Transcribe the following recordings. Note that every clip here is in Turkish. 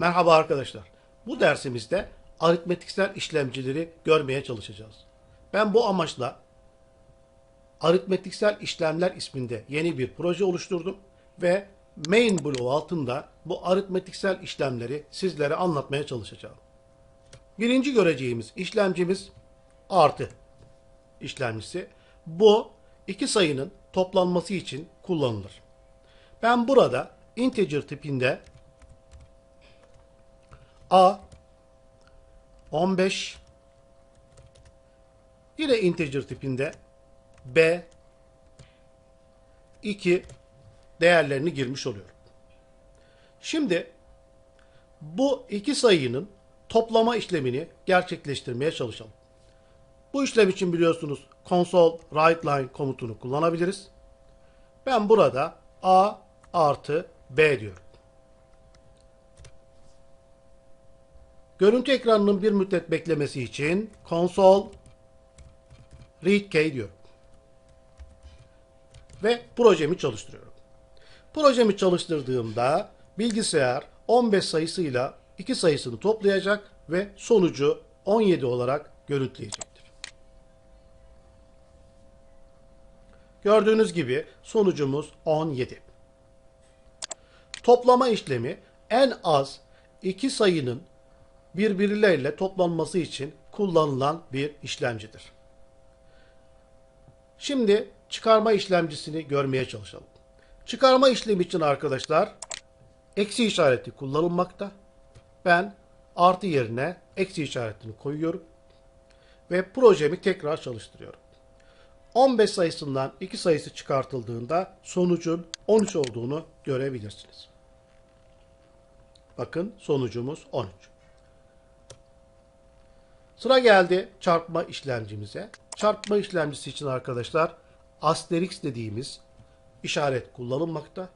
Merhaba arkadaşlar. Bu dersimizde aritmetiksel işlemcileri görmeye çalışacağız. Ben bu amaçla aritmetiksel işlemler isminde yeni bir proje oluşturdum ve main bloğu altında bu aritmetiksel işlemleri sizlere anlatmaya çalışacağım. Birinci göreceğimiz işlemcimiz artı işlemcisi. Bu iki sayının toplanması için kullanılır. Ben burada integer tipinde A 15 yine integer tipinde B 2 değerlerini girmiş oluyorum. Şimdi bu iki sayının toplama işlemini gerçekleştirmeye çalışalım. Bu işlem için biliyorsunuz console write line komutunu kullanabiliriz. Ben burada A artı B diyorum. Görüntü ekranının bir müddet beklemesi için console read key diyorum. Ve projemi çalıştırıyorum. Projemi çalıştırdığımda bilgisayar 15 sayısıyla 2 sayısını toplayacak ve sonucu 17 olarak görüntüleyecektir. Gördüğünüz gibi sonucumuz 17. Toplama işlemi en az iki sayının birbirleriyle toplanması için kullanılan bir işlemcidir. Şimdi çıkarma işlemcisini görmeye çalışalım. Çıkarma işlemi için arkadaşlar eksi işareti kullanılmakta. Ben artı yerine eksi işaretini koyuyorum ve projemi tekrar çalıştırıyorum. 15 sayısından 2 sayısı çıkartıldığında sonucun 13 olduğunu görebilirsiniz. Bakın sonucumuz 13. Sıra geldi çarpma işlemcimize. Çarpma işlemcisi için arkadaşlar asterix dediğimiz işaret kullanılmakta.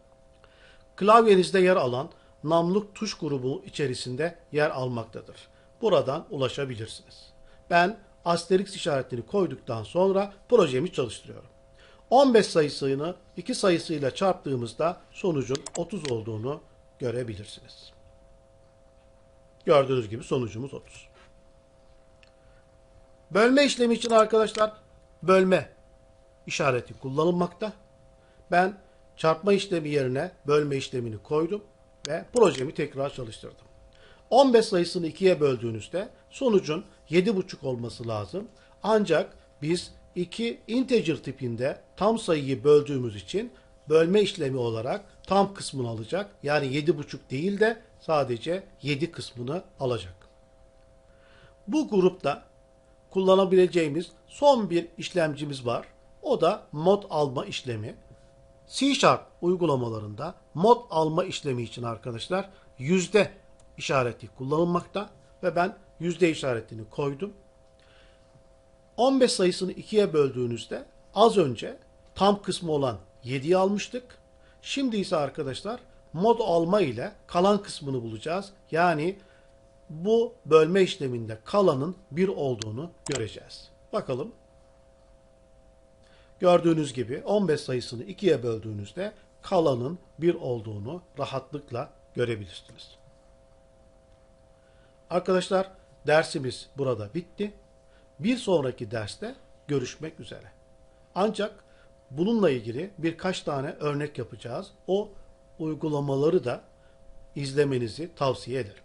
Klavyenizde yer alan namluk tuş grubu içerisinde yer almaktadır. Buradan ulaşabilirsiniz. Ben asterix işaretini koyduktan sonra projemi çalıştırıyorum. 15 sayısını 2 sayısıyla çarptığımızda sonucun 30 olduğunu görebilirsiniz. Gördüğünüz gibi sonucumuz 30. Bölme işlemi için arkadaşlar bölme işareti kullanılmakta. Ben çarpma işlemi yerine bölme işlemini koydum ve projemi tekrar çalıştırdım. 15 sayısını 2'ye böldüğünüzde sonucun 7,5 olması lazım. Ancak biz 2 integer tipinde tam sayıyı böldüğümüz için bölme işlemi olarak tam kısmını alacak. Yani 7,5 değil de sadece 7 kısmını alacak. Bu grupta kullanabileceğimiz son bir işlemcimiz var. O da mod alma işlemi. C Sharp uygulamalarında mod alma işlemi için arkadaşlar yüzde işareti kullanılmakta ve ben yüzde işaretini koydum. 15 sayısını 2'ye böldüğünüzde az önce tam kısmı olan 7'yi almıştık. Şimdi ise arkadaşlar mod alma ile kalan kısmını bulacağız. Yani bu bölme işleminde kalanın 1 olduğunu göreceğiz. Bakalım. Gördüğünüz gibi 15 sayısını 2'ye böldüğünüzde kalanın 1 olduğunu rahatlıkla görebilirsiniz. Arkadaşlar dersimiz burada bitti. Bir sonraki derste görüşmek üzere. Ancak bununla ilgili birkaç tane örnek yapacağız. O uygulamaları da izlemenizi tavsiye ederim.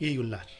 yeyullar.